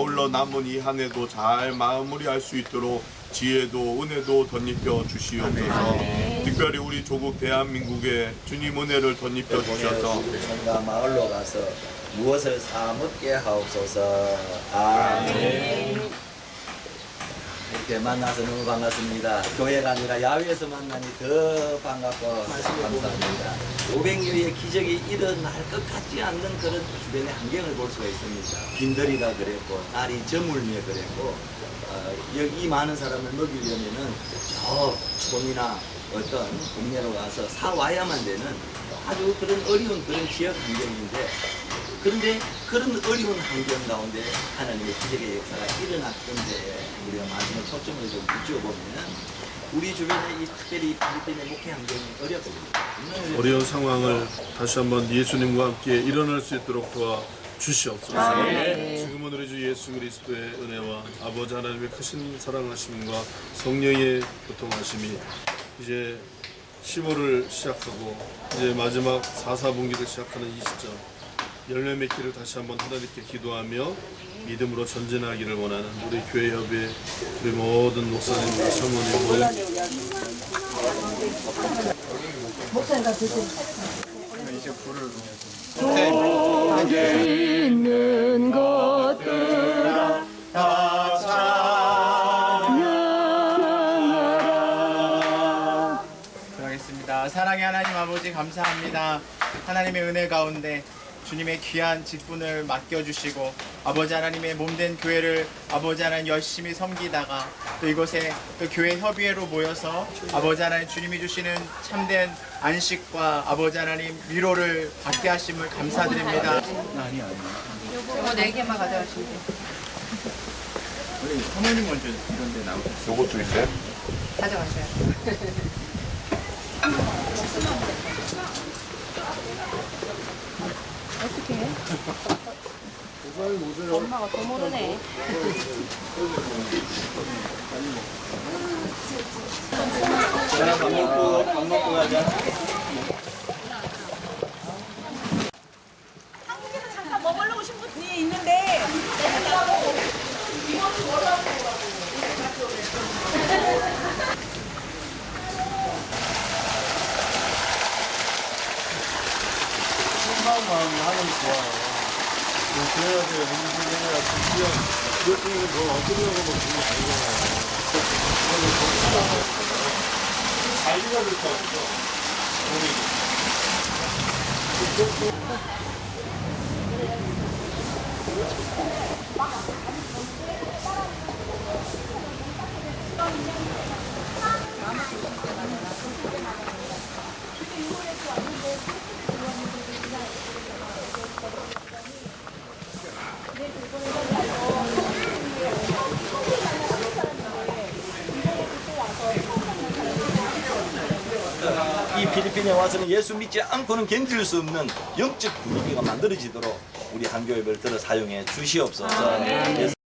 아울러 남은 이 한 해도 잘 마무리할 수 있도록 지혜도 은혜도 덧입혀 주시옵소서. 특별히 우리 조국 대한민국에 주님 은혜를 덧입혀 주셔서 성가 마을로 가서 무엇을 사먹게 하옵소서. 아멘. 이렇게 만나서 너무 반갑습니다. 교회가 아니라 야외에서 만나니 더 반갑고 감사합니다. 500여의 기적이 일어날 것 같지 않는 그런 주변의 환경을 볼 수가 있습니다. 빈들이가 그랬고 날이 저물며 그랬고 어, 여기 많은 사람을 먹이려면은 저 촌이나 어떤 동네로 가서 사와야만 되는 아주 그런 어려운 그런 지역 환경인데 그런데 그런 어려운 환경 가운데 하나님의 기적의 역사가 일어났던데 우리가 마지막 초점을 좀 붙여보면은 우리 주변에 이 특별히 필리핀의 목회 환경이 어렵습니다. 어려운 상황을 다시 한번 예수님과 함께 일어날 수 있도록 도와 주시옵소서. 지금은 우리 주 예수 그리스도의 은혜와 아버지 하나님의 크신 사랑하심과 성령의 교통하심이 이제 10월을 시작하고 이제 마지막 4, 4분기를 시작하는 이 시점 열매 맺기를 다시 한번 하나님께 기도하며 믿음으로 전진하기를 원하는 우리 교회 협의 우리 모든 목사님과 성모님 모두 있는 것들아 찬양하라. 기도하겠습니다. 사랑의 하나님 아버지 감사합니다. 하나님의 은혜 가운데 주님의 귀한 직분을 맡겨주시고 아버지 하나님의 몸된 교회를 아버지 하나님 열심히 섬기다가 또 이곳에 또 교회 협의회로 모여서 아버지 하나님 주님이 주시는 참된 안식과 아버지 하나님 위로를 받게 하심을 감사드립니다. 이거 네 개만 가져가시면 돼요. 원래 사모님 먼저 이런 데 나오세요. 요것도 있어요? 가져가셔요. 어떻게 해? 엄마가 더 모르네. 자, 밥 먹고 밥 먹고 가자. 한국에서 잠깐 머물러 오신 분이 있는데 이 필리핀에 와서는 예수 믿지 않고는 견딜 수 없는 영적 분위기가 만들어지도록 우리 한교회를 들어 사용해 주시옵소서. 예수